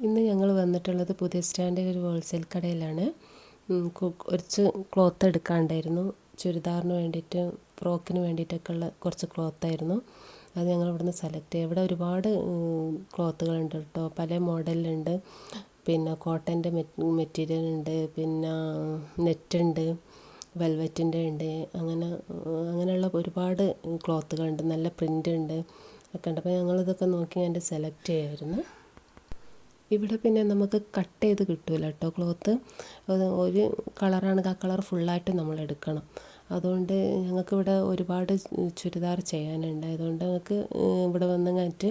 ഇന്ന് ഞങ്ങൾ വന്നിട്ടുള്ളത് പുതിയ സ്റ്റാൻഡേർഡ് ഒരു ഹോൾസെയിൽ കടയിലാണ്. കുറച്ച് ക്ലോത്ത് എടുക്കാണ്ടായിരുന്നു. ചുരിദാറിന് വേണ്ടിയിട്ട് ഫ്രോക്കിന് വേണ്ടിയിട്ടൊക്കെ ഉള്ള കുറച്ച് ക്ലോത്തായിരുന്നു അത് ഞങ്ങൾ ഇവിടുന്ന് സെലക്ട് ചെയ്യും ഇവിടെ ഒരുപാട് ക്ലോത്തുകളുണ്ട് കേട്ടോ. പല മോഡലുണ്ട് പിന്നെ കോട്ടന്റെ മെറ്റീരിയൽ ഉണ്ട്. പിന്നെ നെറ്റുണ്ട് വെൽവെറ്റിന്റെ ഉണ്ട്. അങ്ങനെ അങ്ങനെയുള്ള ഒരുപാട് ക്ലോത്തുകളുണ്ട് നല്ല പ്രിന്റ് ഉണ്ട്. ഒക്കെ ഉണ്ട്. അപ്പോൾ ഞങ്ങളിതൊക്കെ നോക്കി ഞാൻ സെലക്ട് ചെയ്യുമായിരുന്നു ഇവിടെ പിന്നെ നമുക്ക് കട്ട് ചെയ്ത് കിട്ടില്ല കേട്ടോ ക്ലോത്ത് ഒരു കളറാണെങ്കിൽ ആ കളർ ഫുള്ളായിട്ട് നമ്മൾ എടുക്കണം. അതുകൊണ്ട് ഞങ്ങൾക്കിവിടെ ഒരുപാട് ചുരിദാർ ചെയ്യാനുണ്ട്. അതുകൊണ്ട് ഞങ്ങൾക്ക് ഇവിടെ വന്ന് കഴിഞ്ഞിട്ട്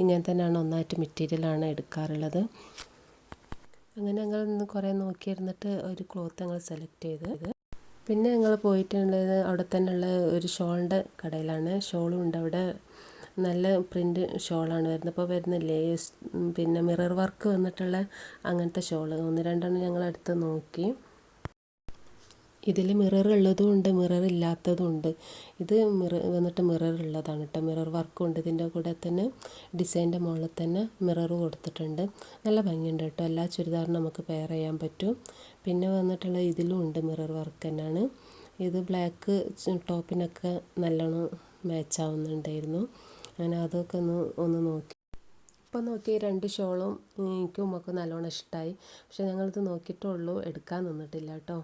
ഇങ്ങനെ തന്നെയാണ് ഒന്നായിട്ട് മെറ്റീരിയലാണ് എടുക്കാറുള്ളത്. അങ്ങനെ ഞങ്ങൾ കുറേ നോക്കിയിരുന്നിട്ട് ഒരു ക്ലോത്ത് ഞങ്ങൾ സെലക്ട് ചെയ്ത്. പിന്നെ ഞങ്ങൾ പോയിട്ടുള്ളത് അവിടെ തന്നെയുള്ള ഒരു ഷോളിന്റെ കടയിലാണ്. ഷോളും ഉണ്ട് അവിടെ. നല്ല പ്രിന്റ് ഷോളാണ് വരുന്നത്. അപ്പോൾ വരുന്ന ലേസ് പിന്നെ മിറർ വർക്ക് വന്നിട്ടുള്ള അങ്ങനത്തെ ഷോൾ ഒന്ന് രണ്ടെണ്ണം ഞങ്ങൾ എടുത്ത് നോക്കി. ഇതിൽ മിറർ ഉള്ളതും ഉണ്ട് മിറർ ഇല്ലാത്തതും ഉണ്ട്. ഇത് മിറർ വന്നിട്ട് മിറർ ഉള്ളതാണ് കേട്ടോ. മിറർ വർക്കും ഉണ്ട്. ഇതിന്റെ കൂടെ തന്നെ ഡിസൈന്റെ മുകളിൽ തന്നെ മിറർ കൊടുത്തിട്ടുണ്ട്. നല്ല ഭംഗിയുണ്ട് കേട്ടോ. എല്ലാ ചുരിദാറും നമുക്ക് പെയർ ചെയ്യാൻ പറ്റും. പിന്നെ വന്നിട്ടുള്ള ഇതിലും ഉണ്ട് മിറർ വർക്ക് തന്നെയാണ്. ഇത് ബ്ലാക്ക് ടോപ്പിനൊക്കെ നല്ലോണം മാച്ച് ആവുന്നുണ്ടായിരുന്നു. അങ്ങനെ അതൊക്കെ ഒന്ന് ഒന്ന് നോക്കി. ഇപ്പം നോക്കി രണ്ട് ഷോളും എനിക്കും ഉമ്മക്കും നല്ലോണം ഇഷ്ടമായി പക്ഷെ ഞങ്ങളിത് നോക്കിയിട്ടുള്ളൂ. എടുക്കാൻ നിന്നിട്ടില്ല കേട്ടോ.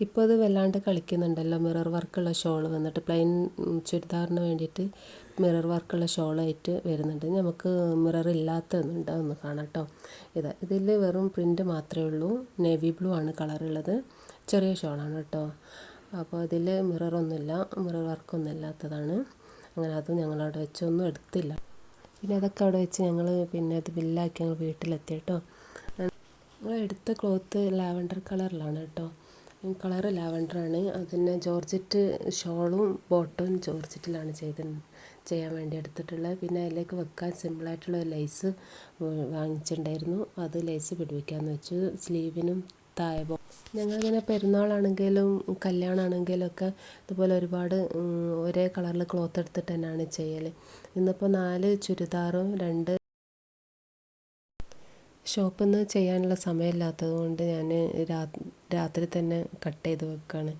ഇപ്പോൾ അത് വല്ലാണ്ട് കളിക്കുന്നുണ്ടല്ലോ. മിറർ വർക്കുള്ള ഷോൾ വന്നിട്ട് പ്ലെയിൻ ചുരിദാറിന് വേണ്ടിയിട്ട് മിറർ വർക്കുള്ള ഷോളായിട്ട് വരുന്നുണ്ട്. നമുക്ക് മിറർ ഇല്ലാത്തതുണ്ട്. ഒന്ന് കാണാം കേട്ടോ. ഇതാ ഇതിൽ വെറും പ്രിന്റ് മാത്രമേ ഉള്ളൂ. നേവി ബ്ലൂ ആണ് കളറുള്ളത്. ചെറിയ ഷോളാണ് കേട്ടോ. അപ്പോൾ അതിൽ മിററൊന്നുമില്ല. മിറർ വർക്കൊന്നും ഇല്ലാത്തതാണ്. അങ്ങനെ അതും ഞങ്ങളവിടെ വെച്ചൊന്നും എടുത്തില്ല. പിന്നെ അതൊക്കെ അവിടെ വെച്ച് ഞങ്ങൾ പിന്നെ അത് ബില്ലാക്കി ഞങ്ങൾ വീട്ടിലെത്തി കേട്ടോ. ഞങ്ങൾ എടുത്ത ക്ലോത്ത് ലാവൻഡർ കളറിലാണ് കേട്ടോ. കളറ് ലാവൻഡറാണ് അതിന് ജോർജറ്റ് ഷോളും ബോട്ടും ജോർജറ്റിലാണ് ചെയ്ത് ചെയ്യാൻ വേണ്ടി എടുത്തിട്ടുള്ളത്. പിന്നെ അതിലേക്ക് വെക്കാൻ സിമ്പിളായിട്ടുള്ള ലൈസ് വാങ്ങിച്ചിട്ടുണ്ടായിരുന്നു. അത് ലൈസ് പിടിപ്പിക്കാമെന്ന് വെച്ചു. സ്ലീവിനും താഴെ ഞങ്ങളിങ്ങനെ പെരുന്നാളാണെങ്കിലും കല്യാണമാണെങ്കിലും ഒക്കെ ഇതുപോലെ ഒരുപാട് ഒരേ കളറിൽ ക്ലോത്ത് എടുത്തിട്ട് തന്നെയാണ് ചെയ്യൽ ഇന്നിപ്പോൾ നാല് ചുരിദാറും രണ്ട് ഷോപ്പിൽ നിന്ന് ചെയ്യാനുള്ള സമയമില്ലാത്തത് കൊണ്ട് ഞാൻ രാത്രി തന്നെ കട്ട് ചെയ്ത് വെക്കുകയാണ്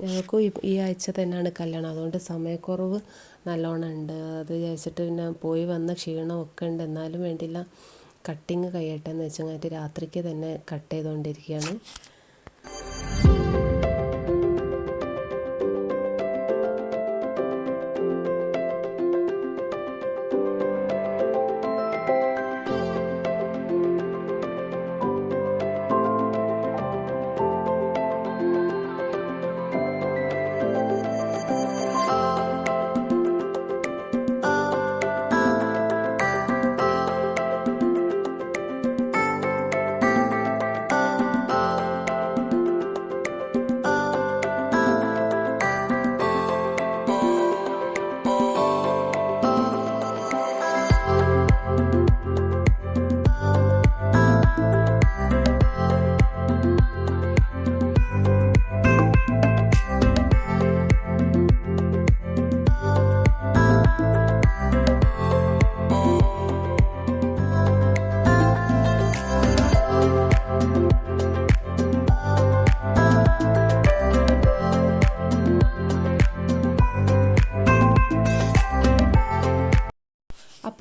ഞങ്ങൾക്കും ഈ ആഴ്ച തന്നെയാണ് കല്യാണം. അതുകൊണ്ട് സമയക്കുറവ് നല്ലോണം ഉണ്ട്. അത് വിചാരിച്ചിട്ട് പിന്നെ പോയി വന്ന ക്ഷീണമൊക്കെ ഉണ്ട്. എന്നാലും വേണ്ടില്ല. കട്ടിങ് കഴിയട്ടെ എന്ന് വെച്ചാൽ രാത്രിക്ക് തന്നെ കട്ട് ചെയ്തുകൊണ്ടിരിക്കുകയാണ്.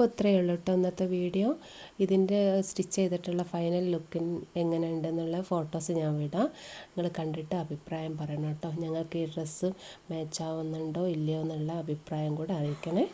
അപ്പോൾ ഇത്രയേ ഉള്ളൂ കേട്ടോ ഇന്നത്തെ വീഡിയോ. ഇതിന്റെ സ്റ്റിച്ച് ചെയ്തിട്ടുള്ള ഫൈനൽ ലുക്കിൻ എങ്ങനെ ഉണ്ടെന്നുള്ള ഫോട്ടോസ് ഞാൻ വിടാം. നിങ്ങൾ കണ്ടിട്ട് അഭിപ്രായം പറയണം കേട്ടോ ഞങ്ങൾക്ക് ഈ ഡ്രസ്സ് മാച്ചാവുന്നുണ്ടോ ഇല്ലയോ എന്നുള്ള അഭിപ്രായം കൂടെ അറിയിക്കണേ.